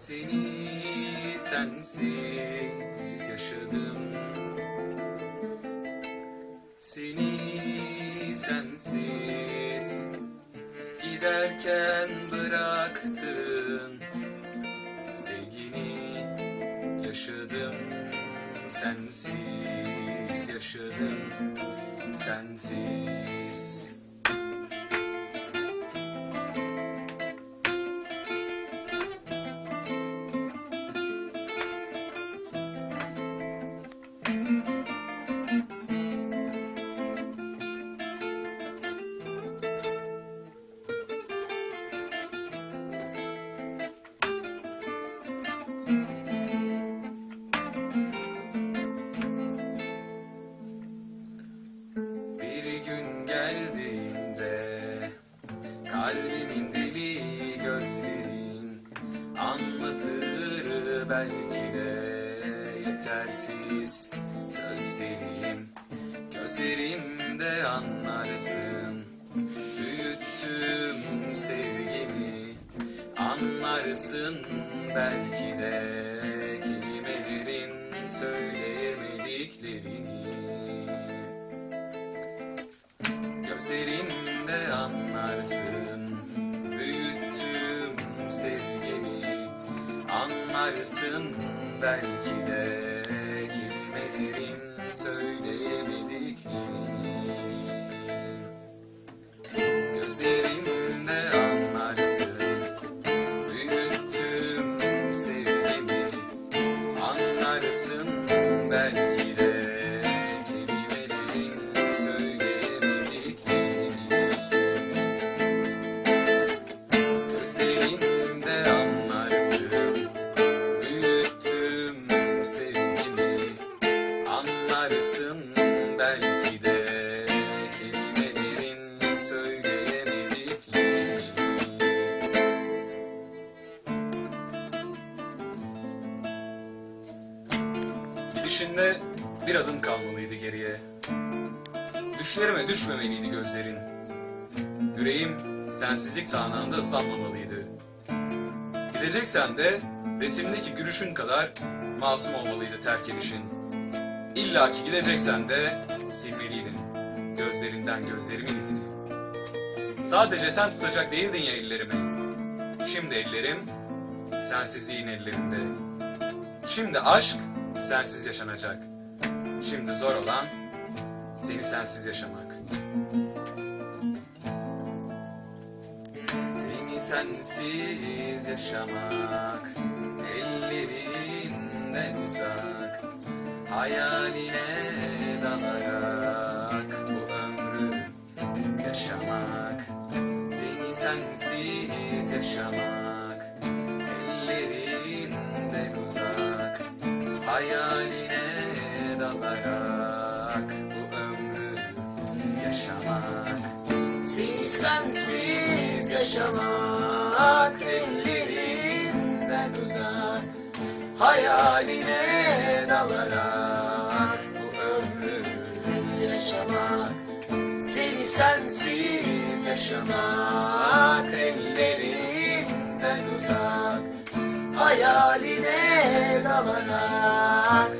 Seni sensiz yaşadım. Seni sensiz giderken bıraktın. Sevgini yaşadım sensiz yaşadım. Sensiz belki de Yetersiz. Sözlerim Gözlerimde anlarsın. Büyüttüm sevgimi Anlarsın. Belki de Kelimelerin söyleyemediklerini. Gözlerimde anlarsın. Büyüttüm sevgimi Anlarsın belki de Kelimelerin söyleyemediklerini Gidişinde bir adım kalmalıydı geriye. Düşlerime düşmemeliydi gözlerin. Yüreğim sensizlik sağanağında ıslanmamalıydı. Gideceksen de resimdeki gülüşün kadar masum olmalıydı terk edişin. İlla ki gideceksen de silmeliydin gözlerinden gözlerimin izini. Sadece sen tutacak değildin ya ellerimi. Şimdi ellerim sensizliğin ellerinde. Şimdi aşk sensiz yaşanacak. Şimdi zor olan seni sensiz yaşamak. Seni sensiz yaşamak ellerinden uzak hayaline dalarak bu ömrü yaşamak seni sensiz yaşamak hayaline dalarak bu ömrü yaşamak. Seni sensiz yaşamak ellerinden uzak. Hayaline dalarak bu ömrü yaşamak. Seni sensiz yaşamak ellerinden uzak Hayaline dalarak